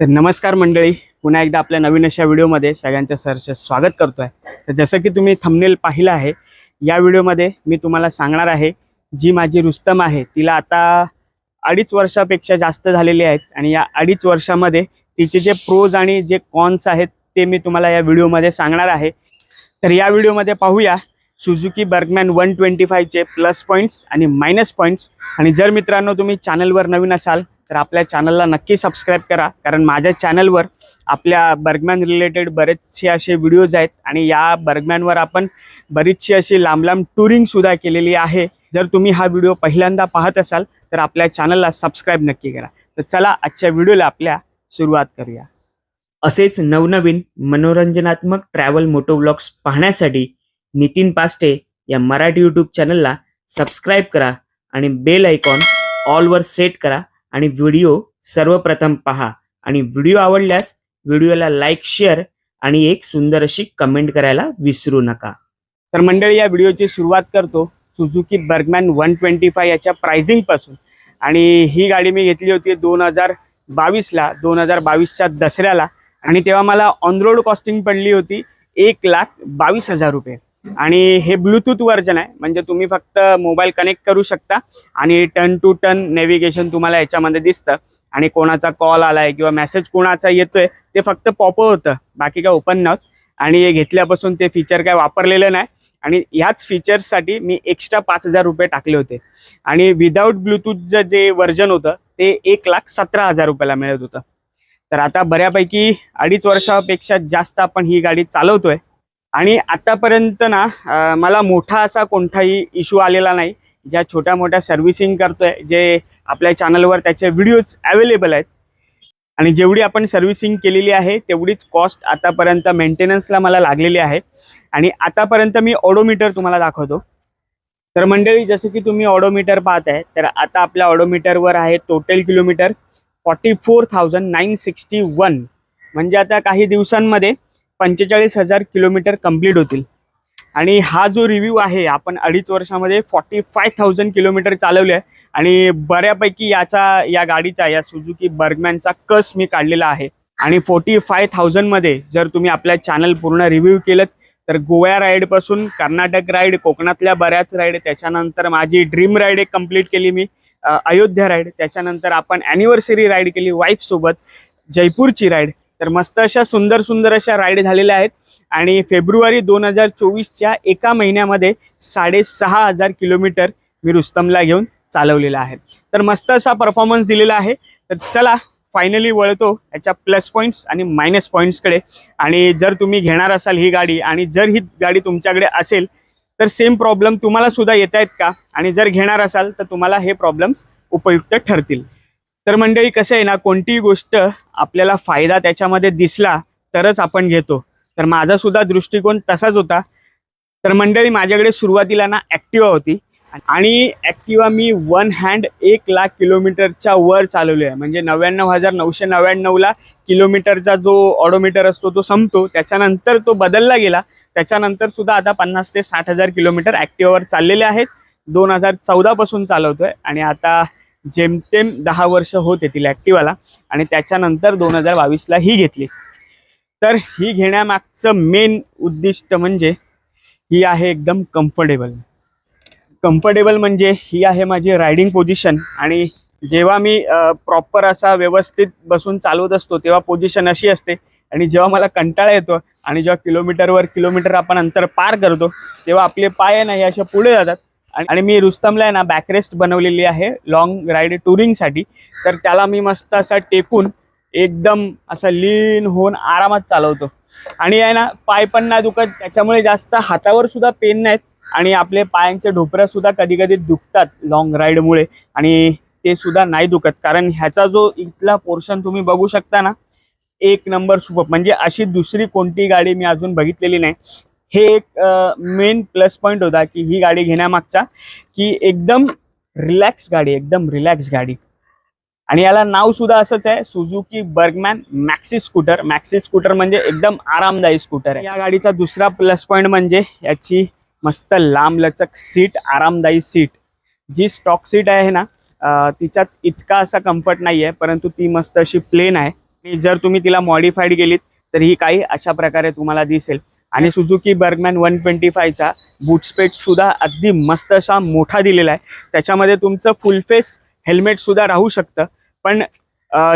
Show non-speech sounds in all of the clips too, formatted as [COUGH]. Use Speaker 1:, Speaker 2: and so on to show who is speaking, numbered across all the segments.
Speaker 1: तर नमस्कार मंडळी पुन्हा एकदा आपल्या नवीन अशा व्हिडिओमध्ये सगळ्यांचं सहर्ष स्वागत करतोय. तर जसं की तुम्ही थंबनेल पाहिलं आहे या व्हिडिओमध्ये मी तुम्हाला सांगणार आहे जी माझी रुस्तम आहे तिला आता अडीच वर्षापेक्षा जास्त झालेली आहेत आणि या अडीच वर्षामध्ये तिचे जे प्रोज आणि जे कॉन्स आहेत ते मी तुम्हाला या व्हिडिओमध्ये सांगणार आहे. तर या व्हिडिओमध्ये पाहूया सुझुकी बर्गमॅन वन ट्वेंटी फायचे प्लस पॉईंट्स आणि मायनस पॉईंट्स आणि जर मित्रांनो तुम्ही चॅनलवर नवीन असाल तर आपल्या चॅनलला नक्की सबस्क्राईब करा. कारण माझ्या चॅनलवर आपल्या बर्गमॅन रिलेटेड बरेचसे असे व्हिडिओज आहेत. आणि या बर्गमॅनवर आपण बरीचशी अशी लांब लांब टुरिंगसुद्धा केलेली आहे. जर तुम्ही हा व्हिडिओ पहिल्यांदा पाहत असाल तर आपल्या चॅनलला सबस्क्राईब नक्की करा. तर चला आजच्या व्हिडिओला आपल्या सुरुवात करूया. असेच नवनवीन मनोरंजनात्मक ट्रॅव्हल मोटो व्लॉग्स पाहण्यासाठी नितीन पास्टे या मराठी यूट्यूब चॅनलला सबस्क्राईब करा. आणि बेल आयकॉन ऑलवर सेट करा. आणि व्हिडिओ सर्वप्रथम पहा. आणि व्हिडिओ आवडल्यास व्हिडिओला लाईक शेअर आणि एक सुंदर अशी कमेंट करायला विसरू नका. तर मंडळी या व्हिडिओची सुरुवात करतो. Suzuki Burgman one twenty five याच्या प्रायझिंगपासून आणि ही गाडी मी घेतली होती दोन हजार बावीसला दोन हजार बावीसच्या दसऱ्याला. आणि तेव्हा मला ऑन रोड कॉस्टिंग पडली होती एक लाख बावीस हजार रुपये. आणि हे ब्लूटूथ व्हर्जन आहे. म्हणजे तुम्ही फक्त मोबाईल कनेक्ट करू शकता आणि टर्न टू टर्न नेव्हिगेशन तुम्हाला याच्यामध्ये दिसतं. आणि कोणाचा कॉल आलाय किंवा मेसेज कोणाचा येतोय ते फक्त पॉप होतं. बाकी काय ओपन नव्हतं. आणि हे घेतल्यापासून ते फीचर काय वापरलेलं नाही. आणि ह्याच फीचर्ससाठी मी एक्स्ट्रा पाच हजार रुपये टाकले होते. आणि विदाऊट ब्लूटूथचं जे व्हर्जन होतं ते एक लाख सतरा हजार रुपयाला मिळत होतं. तर आता बऱ्यापैकी अडीच वर्षापेक्षा जास्त आपण ही गाडी चालवतोय. आणि आतापर्यंत ना मला मोठा असा कोणताही इश्यू आलेला नाही. ज्या छोट्या मोठ्या सर्व्हिसिंग करतोय जे आपल्या चॅनलवर त्याचे व्हिडिओज अवेलेबल आहेत. आणि जेवढी आपण सर्व्हिसिंग केलेली आहे तेवढीच कॉस्ट आतापर्यंत मेंटेनन्सला मला लागलेली आहे. आणि आतापर्यंत मी ऑडोमीटर तुम्हाला दाखवतो. तर मंडळी जसं की तुम्ही ऑडोमीटर पाहताय तर आता आपल्या ऑडोमीटरवर आहे total kilometre forty four thousand nine sixty one म्हणजे आता काही दिवसांमध्ये पंचेचाळीस हजार किलोमीटर कंप्लीट होतील. आणि हा जो रिव्ह्यू आहे आपण अडीच वर्षामध्ये फॉर्टी फाय थाउजंड किलोमीटर चालवले आहे. आणि बऱ्यापैकी याचा या गाडीचा या सुझुकी बर्गमॅनचा कस मी काढलेला आहे. आणि फोर्टी फाय थाउजंडमध्ये जर तुम्ही आपल्या चॅनल पूर्ण रिव्ह्यू केलं तर गोव्या राईडपासून कर्नाटक राईड कोकणातल्या बऱ्याच राईड त्याच्यानंतर माझी ड्रीम राईड एक कंप्लीट केली मी. अयोध्या राईड त्याच्यानंतर आपण ॲनिव्हर्सरी राईड केली वाईफसोबत जयपूरची राईड तर मस्त अशा सुंदर सुंदर अशा राईड झालेल्या आहेत. आणि फेब्रुवारी दोन हजार चोवीसच्या एका महिन्यामध्ये साडेसहा हजार किलोमीटर मी रुस्तमला घेऊन चालवलेला आहे. तर मस्त असा परफॉर्मन्स दिलेला आहे. तर चला फायनली वळतो याच्या प्लस पॉईंट्स आणि मायनस पॉईंट्सकडे आणि जर तुम्ही घेणार असाल ही गाडी आणि जर ही गाडी तुमच्याकडे असेल तर सेम प्रॉब्लेम तुम्हाला सुद्धा येत आहेत का? आणि जर घेणार असाल तर तुम्हाला हे प्रॉब्लेम्स उपयुक्त ठरतील. तर मंडळी कसं आहे ना कोणतीही गोष्ट आपल्याला फायदा त्याच्यामध्ये दिसला तरच आपण घेतो. तर माझा सुद्धा दृष्टिकोन तसाच होता. तर मंडळी माझ्याकडे सुरुवातीला ना ॲक्टिवा होती आणि ॲक्टिवा मी वन हँड एक लाख किलोमीटरच्या वर चालवली आहे. म्हणजे नव्याण्णव हजार नऊशे नव्याण्णवला किलोमीटरचा जो ऑडोमीटर असतो तो संपतो. त्याच्यानंतर तो बदलला गेला. त्याच्यानंतर सुद्धा आता पन्नास ते साठ हजार किलोमीटर ॲक्टिवावर चाललेले आहेत. दोन हजार चौदापासून चालवतोय आणि आता जेमतेम दहा वर्ष होत येतील ॲक्टिवाला आणि त्याच्यानंतर दोन हजार बावीसला ही घेतली. तर ही घेण्यामागचं मेन उद्दिष्ट म्हणजे ही आहे एकदम कम्फर्टेबल कम्फर्टेबल म्हणजे ही आहे माझी रायडिंग पोझिशन आणि जेव्हा मी प्रॉपर असा व्यवस्थित बसून चालवत असतो तेव्हा पोझिशन अशी असते आणि जेव्हा मला कंटाळा येतो आणि जेव्हा किलोमीटरवर किलोमीटर आपण अंतर पार करतो तेव्हा आपले पाय नाही असे पुढे जातात. आणि- मी रुस्तमला आहे ना बॅकरेस्ट बनवलेली आहे लॉंग राईड टुरिंगसाठी तर त्याला मी मस्त असा टेकून एकदम असा लीन होऊन आरामात चालवतो. आणि आहे ना पाय पण नाही दुखत त्याच्यामुळे जास्त हातावर सुद्धा पेन नाहीत. आणि आपले पायांचे ढोपऱ्या सुद्धा कधी कधी दुखतात लॉंग राईडमुळे आणि ते सुद्धा नाही दुखत. कारण ह्याचा जो इथला पोर्शन तुम्ही बघू शकता ना एक नंबर सुपर. म्हणजे अशी दुसरी कोणती गाडी मी अजून बघितलेली नाही. हे एक मेन प्लस पॉईंट होता की ही गाडी घेण्यामागचा की एकदम रिलॅक्स गाडी एकदम रिलॅक्स गाडी. आणि याला नाव सुद्धा असंच आहे Suzuki Burgman maxi scooter maxi scooter म्हणजे एकदम आरामदायी स्कूटर आहे. या गाडीचा दुसरा प्लस पॉईंट म्हणजे याची मस्त लांबलचक सीट आरामदायी सीट जी स्टॉक सीट आहे ना तिच्यात इतका असा कम्फर्ट नाही आहे परंतु ती मस्त अशी प्लेन आहे. आणि जर तुम्ही तिला मॉडिफाईड केलीत तर ही काही अशा प्रकारे तुम्हाला दिसेल. आणि सुझुकी बर्गमॅन वन ट्वेंटी फायचा बुटस्पेटसुद्धा सुद्धा अगदी मस्त असा मोठा दिलेला आहे. त्याच्यामध्ये तुमचं फुल फेस हेल्मेट सुद्धा राहू शकतं. पण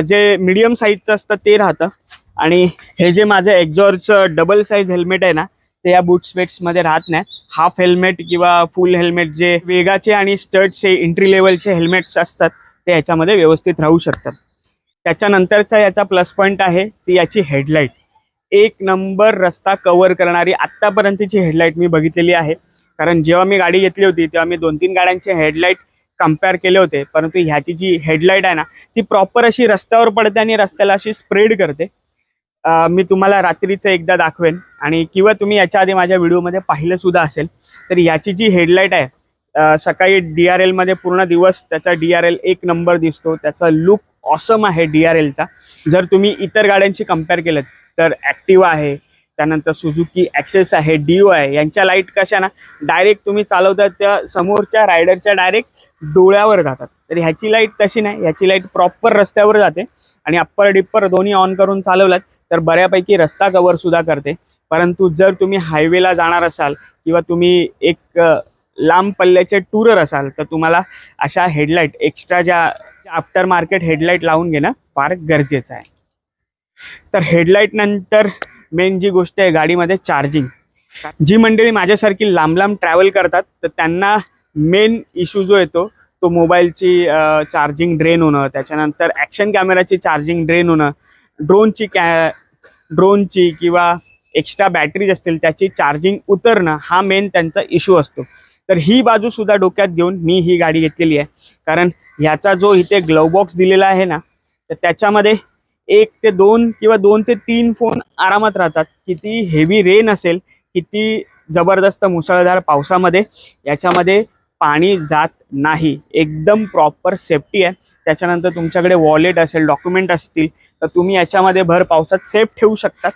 Speaker 1: जे मीडियम साईजचं असतं ते राहतं. आणि हे जे माझं एक्झॉरचं डबल साईज हेल्मेट आहे ना ते या बुटस्पेट्समध्ये राहत नाही. हाफ हेल्मेट किंवा फुल हेल्मेट जे वेगाचे आणि स्टर्टचे एंट्री लेवलचे हेल्मेट्स असतात ते याच्यामध्ये व्यवस्थित राहू शकतात. त्याच्यानंतरचा याचा प्लस पॉईंट आहे ती याची हेडलाईट एक नंबर रस्ता कव्हर करणारी आत्तापर्यंतची हेडलाईट मी बघितलेली आहे. कारण जेव्हा मी गाडी घेतली होती तेव्हा मी दोन तीन गाड्यांचे हेडलाईट कंपेअर केले होते. परंतु ह्याची जी हेडलाईट आहे ना ती प्रॉपर अशी रस्त्यावर पडते आणि रस्त्याला अशी स्प्रेड करते. आ, मी तुम्हाला रात्रीचं एकदा दाखवेन. आणि किंवा तुम्ही याच्या आधी माझ्या व्हिडिओमध्ये पाहिलं सुद्धा असेल तर याची जी हेडलाईट आहे सकाळी डी आर एलमध्ये पूर्ण दिवस त्याचा डी आर एल एक नंबर दिसतो. त्याचा लुक ऑसम आहे डी आर एलचा जर तुम्ही इतर गाड्यांशी कंपेअर केलं तर ॲक्टिवा आहे. त्यानंतर सुझुकी ॲक्सेस आहे डिओ आहे. यांच्या लाइट कशा ना डायरेक्ट तुम्ही चालवता त्या समोरच्या रायडरच्या डायरेक्ट डोळ्यावर जातात. तर ह्याची लाइट तशी नाही ह्याची लाइट प्रॉपर रस्त्यावर जाते आणि अप्पर डिप्पर दोन्ही ऑन करून चालवलात तर बऱ्यापैकी रस्ता कवरसुद्धा करते. परंतु जर तुम्ही हायवेला जाणार असाल किंवा तुम्ही एक लांब पल्ल्याचे टूरर असाल तर तुम्हाला अशा हेडलाईट एक्स्ट्रा ज्या आफ्टर मार्केट हेडलाईट लावून घेणं फार गरजेचं आहे. तर हेडलाईट नंतर मेन जी गोष्ट आहे गाडीमध्ये चार्जिंग जी मंडळी माझ्यासारखी लांब लांब ट्रॅव्हल करतात तर त्यांना मेन इश्यू जो येतो तो मोबाईलची चार्जिंग ड्रेन होणं त्याच्यानंतर ॲक्शन कॅमेराची चार्जिंग ड्रेन होणं ड्रोनची कॅ ड्रोनची किंवा एक्स्ट्रा बॅटरीज असतील त्याची चार्जिंग उतरणं हा मेन त्यांचा इश्यू असतो. तर ही बाजू सुद्धा डोक्यात घेऊन मी ही गाडी घेतलेली आहे. कारण ह्याचा जो इथे ग्लव बॉक्स दिलेला आहे ना तर त्याच्यामध्ये एक ते दोन किंवा दोन ते तीन फोन आरामात राहतात. किती हेवी रेन असेल किती जबरदस्त मुसळधार पावसामध्ये याच्यामध्ये पाणी जात नाही. एकदम प्रॉपर सेफ्टी आहे. त्याच्यानंतर तुमच्याकडे वॉलेट असेल डॉक्युमेंट असतील तर तुम्ही याच्यामध्ये भर पावसात सेफ ठेवू शकतात.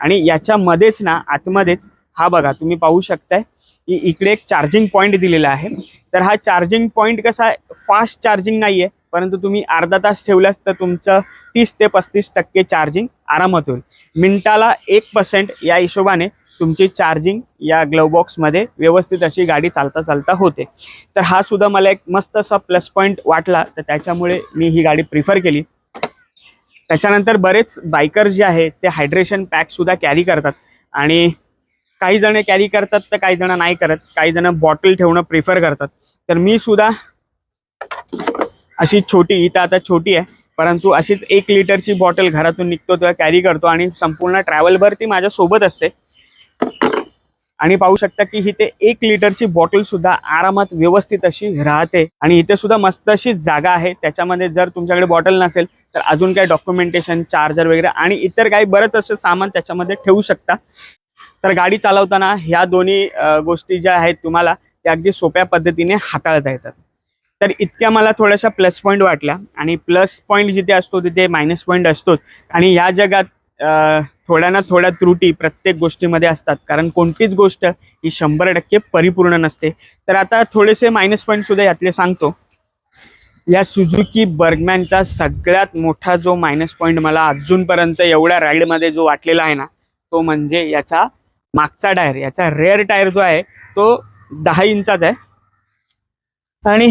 Speaker 1: आणि याच्यामध्येच ना आतमध्येच हा बघा तुम्ही पाहू शकताय की इकडे एक चार्जिंग पॉईंट दिलेला आहे. तर हा चार्जिंग पॉईंट कसा आहे? फास्ट चार्जिंग नाही आहे परंतु तुम्ही अर्धा तास ठेवल्यास तर तुमचं तीस ते पस्तीस टक्के चार्जिंग आरामात होईल. मिनटाला एक पर्सेंट या हिशोबाने तुमची चार्जिंग या ग्लोबॉक्समध्ये व्यवस्थित अशी गाडी चालता चालता होते. तर हा सुद्धा मला एक मस्त असा प्लस पॉईंट वाटला. तर त्याच्यामुळे मी ही गाडी प्रिफर केली. त्याच्यानंतर बरेच बायकर जे आहेत ते हायड्रेशन पॅकसुद्धा कॅरी करतात. आणि काही जण कॅरी करतात तर काही जण नाही करत. काही जण बॉटल ठेवणं प्रिफर करतात. तर मी सुद्धा अशी छोटी इथं आता छोटी आहे. परंतु अशीच एक लिटरची बॉटल घरातून निघतो तेव्हा कॅरी करतो आणि संपूर्ण ट्रॅव्हलभर ती माझ्यासोबत असते. आणि पाहू शकता की इथे एक लिटरची बॉटल सुद्धा आरामात व्यवस्थित अशी राहते. आणि इथे सुद्धा मस्त अशी जागा आहे. त्याच्यामध्ये जर तुमच्याकडे बॉटल नसेल तर अजून काही डॉक्युमेंटेशन चार्जर वगैरे आणि इतर काही बरंच असं सामान त्याच्यामध्ये ठेवू शकता. तर गाडी चालवताना ह्या दोन्ही गोष्टी ज्या आहेत तुम्हाला त्या अगदी सोप्या पद्धतीने हाताळता येतात. तर इतक्या मला थोड्याशा प्लस पॉईंट वाटल्या. आणि प्लस पॉईंट जिथे असतो तिथे मायनस पॉईंट असतोच. आणि या जगात थोड्या ना थोड्या त्रुटी प्रत्येक गोष्टीमध्ये असतात. कारण कोणतीच गोष्ट ही शंभर टक्के परिपूर्ण नसते. तर आता थोडेसे मायनस पॉईंट सुद्धा यातले सांगतो. या सुझुकी बर्गमॅनचा सगळ्यात मोठा जो मायनस पॉईंट मला अजूनपर्यंत एवढ्या राईडमध्ये जो वाटलेला आहे ना तो म्हणजे याचा मागचा टायर याचा रेअर टायर जो आहे तो दहा इंचाचा आहे. आणि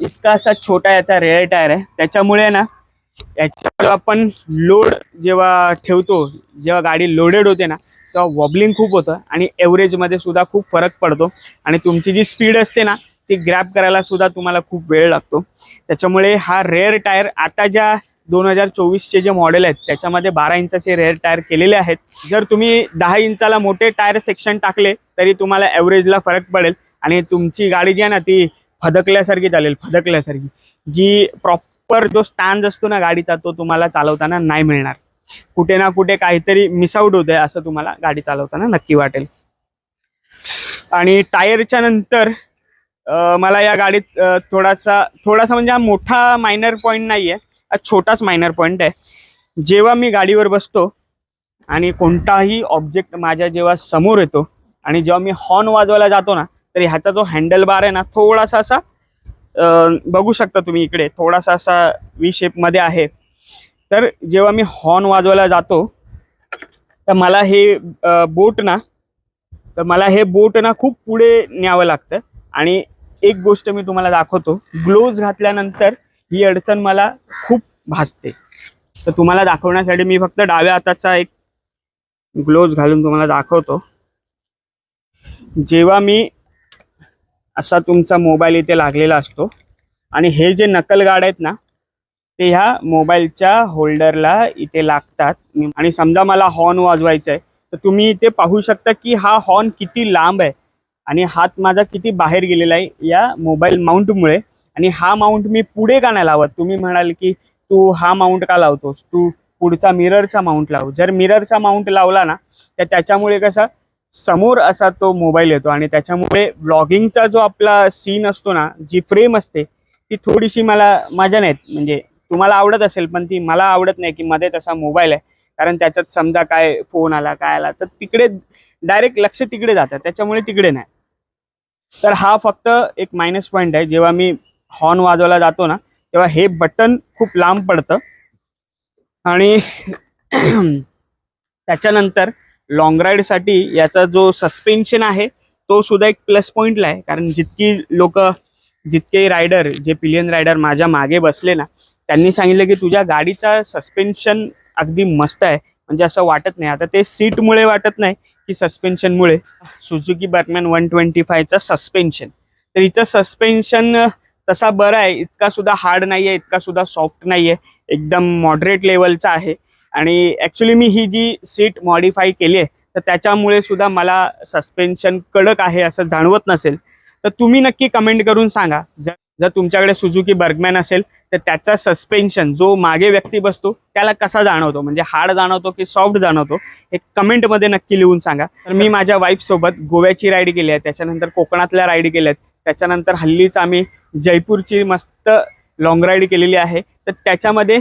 Speaker 1: इतका असा छोटा याचा रेअर टायर आहे. त्याच्यामुळे ना याच्यावर आपण लोड जेव्हा ठेवतो जेव्हा गाडी लोडेड होते ना तेव्हा वॉबलिंग खूप होतं आणि एव्हरेजमध्ये सुद्धा खूप फरक पडतो. आणि तुमची जी स्पीड असते ना ती ग्रॅप करायला सुद्धा तुम्हाला खूप वेळ लागतो. त्याच्यामुळे हा रेअर टायर आता ज्या दोन हजार चोवीसचे जे मॉडेल आहेत त्याच्यामध्ये बारा इंचाचे रेअर टायर केलेले आहेत. जर तुम्ही दहा इंचाला मोठे टायर सेक्शन टाकले तरी तुम्हाला ॲव्हरेजला फरक पडेल. आणि तुमची गाडी जी आहे ना ती फदकल्यासारखी चालेल फदकल्यासारखी. जी प्रॉपर जो स्टँड असतो ना गाडीचा तो तुम्हाला चालवताना नाही मिळणार. कुठे ना कुठे काहीतरी मिसआउट होतंय असं तुम्हाला गाडी चालवताना नक्की वाटेल. आणि टायरच्या नंतर मला या गाडीत थोडासा थोडासा म्हणजे हा मोठा मायनर पॉईंट नाही आहे हा छोटाच मायनर पॉईंट आहे. जेव्हा मी गाडीवर बसतो आणि कोणताही ऑब्जेक्ट माझ्या जेव्हा समोर येतो आणि जेव्हा मी हॉर्न वाजवायला जातो ना तर ह्याचा जो हँडल बार आहे ना थोडासा असा बघू शकता तुम्ही इकडे थोडासा असा वी शेपमध्ये आहे. तर जेव्हा मी हॉर्न वाजवायला जातो तर मला हे बोट ना तर मला हे बोट ना खूप पुढे न्यावं लागतं. आणि एक गोष्ट मी तुम्हाला दाखवतो ग्लोव्ज घातल्यानंतर ही अडचण मला खूप भासते. तर तुम्हाला दाखवण्यासाठी मी फक्त डाव्या हाताचा एक ग्लोव्ज घालून तुम्हाला दाखवतो. जेव्हा मी असा तुमचा मोबाईल इथे लागलेला असतो. आणि हे जे नकल गाड आहेत ना ते ह्या मोबाईलच्या होल्डरला इथे लागतात. आणि समजा मला हॉर्न वाजवायचा आहे तर तुम्ही इथे पाहू शकता की हा हॉर्न किती लांब आहे आणि हात माझा किती बाहेर गेलेला आहे या मोबाईल माउंटमुळे. आणि हा माउंट मी पुढे का नाही लावत? तुम्ही म्हणाल की तू हा माउंट का लावतोस? तू पुढचा मिररचा माउंट लाव. जर मिररचा माउंट लावला ना तर त्याच्यामुळे कसं समोर असा तो मोबाईल येतो आणि त्याच्यामुळे ब्लॉगिंगचा जो आपला सीन असतो ना जी फ्रेम असते ती थोडीशी मला मजा नाहीत म्हणजे तुम्हाला आवडत असेल पण ती मला आवडत नाही की मध्ये तसा मोबाईल आहे. कारण त्याच्यात समजा काय फोन आला काय आला तर तिकडे डायरेक्ट लक्ष तिकडे जातं. त्याच्यामुळे तिकडे नाही. तर हा फक्त एक मायनस पॉईंट आहे. जेव्हा मी हॉर्न वाजवायला जातो ना तेव्हा हे बटन खूप लांब पडतं. आणि [CLEARS THROAT] त्याच्यानंतर लॉंग राईडसाठी याचा जो सस्पेन्शन आहे तो सुद्धा एक प्लस पॉईंटला आहे. कारण जितकी लोक जितके रायडर जे पिलियन रायडर माझ्या मागे बसले ना त्यांनी सांगितलं की तुझ्या गाडीचा सस्पेन्शन अगदी मस्त आहे. म्हणजे असं वाटत नाही. आता ते सीटमुळे वाटत नाही की सस्पेन्शनमुळे सुझुकी बॅटमॅन वन ट्वेंटी फायचा सस्पेन्शन तर हिचं सस्पेन्शन तसा बरा आहे. इतका सुद्धा हार्ड नाही आहे इतका सुद्धा सॉफ्ट नाही आहे एकदम मॉडरेट लेवलचा आहे. आणि ॲक्च्युली मी ही जी सीट मॉडिफाय केली आहे तर त्याच्यामुळे सुद्धा मला सस्पेन्शन कडक आहे असं जाणवत नसेल. तर तुम्ही नक्की कमेंट करून सांगा. जर जर तुमच्याकडे सुझुकी बर्गमॅन असेल तर त्याचा सस्पेन्शन जो मागे व्यक्ती बसतो त्याला कसा जाणवतो? म्हणजे हार्ड जाणवतो की सॉफ्ट जाणवतो? हे कमेंटमध्ये नक्की लिहून सांगा. तर मी माझ्या वाईफसोबत गोव्याची राईड केली आहे. त्याच्यानंतर कोकणातल्या राईड केल्या आहेत. त्याच्यानंतर हल्लीच आम्ही जयपूरची मस्त लॉंग राईड केलेली आहे. तर त्याच्यामध्ये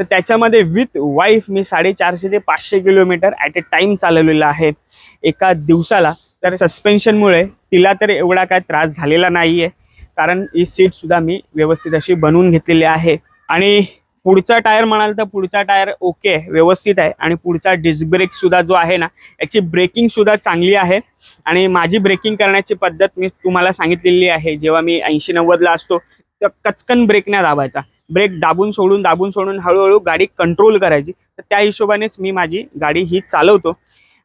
Speaker 1: तर त्याच्यामध्ये विथ वाईफ मी साडेचारशे ते पाचशे किलोमीटर ॲट ए टाइम चालवलेला आहे. एका दिवसाला. तर सस्पेन्शनमुळे तिला तर एवढा काय त्रास झालेला नाही आहे कारण ही सीटसुद्धा मी व्यवस्थित अशी बनवून घेतलेली आहे. आणि पुढचा टायर म्हणाल तर पुढचा टायर ओके आहे व्यवस्थित आहे. आणि पुढचा डिस्क ब्रेकसुद्धा जो आहे ना याची ब्रेकिंगसुद्धा चांगली आहे. आणि माझी ब्रेकिंग करण्याची पद्धत मी तुम्हाला सांगितलेली आहे. जेव्हा मी ऐंशी नव्वदला असतो तर कचकन ब्रेक नाही दाबायचा. ब्रेक दाबून सोडून दाबून सोडून हळूहळू गाडी कंट्रोल करायची. तर त्या हिशोबानेच मी माझी गाडी ही चालवतो.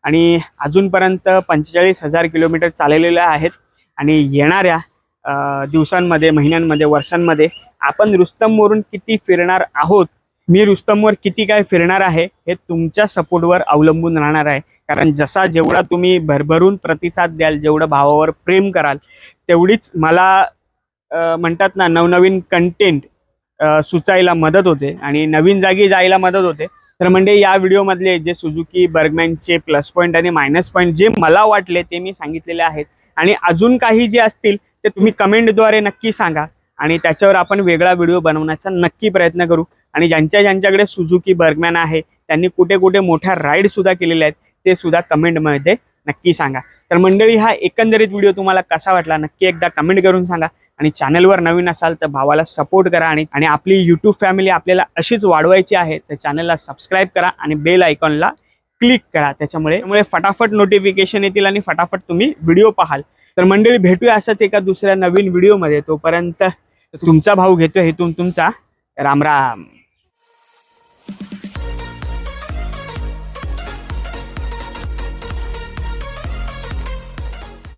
Speaker 1: आणि अजूनपर्यंत पंचेचाळीस हजार किलोमीटर चाललेल्या आहेत. आणि येणाऱ्या दिवसांमध्ये महिन्यांमध्ये वर्षांमध्ये आपण रुस्तमवरून किती फिरणार आहोत मी रुस्तमवर किती काय फिरणार आहे हे तुमच्या सपोर्टवर अवलंबून राहणार आहे. कारण जसा जेवढा तुम्ही भरभरून प्रतिसाद द्याल जेवढं भावावर प्रेम कराल तेवढीच मला म्हणतात ना नवनवीन कंटेंट सुचायला मदत होते आणि नवीन जागी जायला मदत होते. तर म्हणजे या व्हिडिओमधले जे सुझुकी बर्गमॅनचे प्लस पॉईंट आणि मायनस पॉईंट जे मला वाटले ते मी सांगितलेले आहेत. आणि अजून काही जे असतील ते तुम्ही कमेंटद्वारे नक्की सांगा आणि त्याच्यावर आपण वेगळा व्हिडिओ बनवण्याचा नक्की प्रयत्न करू. आणि ज्यांच्या ज्यांच्याकडे सुझुकी बर्गमॅन आहे त्यांनी कुठे कुठे मोठ्या राईड सुद्धा केलेल्या आहेत ते सुद्धा कमेंटमध्ये नक्की सांगा. तर मंडळी हा एकंदरीत व्हिडिओ तुम्हाला कसा वाटला नक्की एकदा कमेंट करून सांगा. आणि चॅनलवर नवीन असाल तर भावाला सपोर्ट करा आणि आणि आपली यूट्यूब फॅमिली आपल्याला अशीच वाढवायची आहे तर चॅनलला सबस्क्राईब करा आणि बेल आयकॉनला क्लिक करा. त्याच्यामुळे त्यामुळे फटाफट नोटिफिकेशन येतील आणि फटाफट तुम्ही व्हिडिओ पाहाल. तर मंडळी भेटूया असाच एका दुसऱ्या नवीन व्हिडिओमध्ये तोपर्यंत तुमचा भाऊ घेतोय हेतून तुमचा राम राम.